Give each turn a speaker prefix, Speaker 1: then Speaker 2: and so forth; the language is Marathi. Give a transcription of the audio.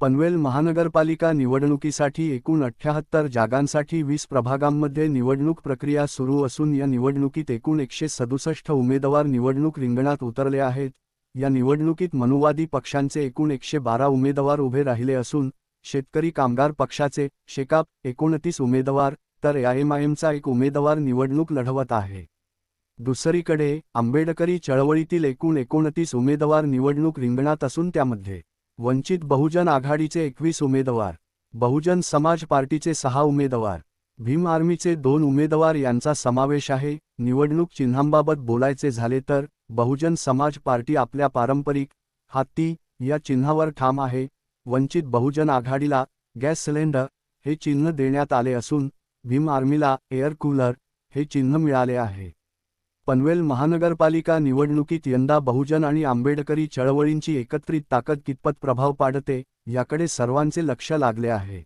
Speaker 1: पनवेल महानगरपालिका निवडणुकीसाठी एकूण अठ्ठ्याहत्तर जागांसाठी वीस प्रभागांमध्ये निवडणूक प्रक्रिया सुरू असून या निवडणुकीत एकूण एकशे सदुसष्ट उमेदवार निवडणूक रिंगणात उतरले आहेत. या निवडणुकीत मनुवादी पक्षांचे एकूण एकशे बारा उमेदवार उभे राहिले असून शेतकरी कामगार पक्षाचे शेकाप एकोणतीस उमेदवार तर एआयएमआयएमचा एक उमेदवार निवडणूक लढवत आहे. दुसरीकडे आंबेडकरी चळवळीतील एकूण एकोणतीस उमेदवार निवडणूक रिंगणात असून त्यामध्ये वंचित बहुजन आघाडीचे एकवीस उमेदवार बहुजन समाज पार्टीचे सहा उमेदवार भीम आर्मीचे दोन उमेदवार यांचा समावेश आहे. निवडणूक चिन्हांबाबत बोलायचे झाले तर बहुजन समाज पार्टी आपल्या पारंपरिक हत्ती या चिन्हावर ठाम आहे. वंचित बहुजन आघाडीला गॅस सिलेंडर हे चिन्ह देण्यात आले असून भीम आर्मीला एअर कूलर हे चिन्ह मिळाले आहे. पनवेल महानगरपालिका निवडणुकीत यंदा बहुजन आणि आंबेडकरी चळवळींची एकत्रित ताकद कितपत प्रभाव पाडते याकडे सर्वांचे लक्ष लागले आहे.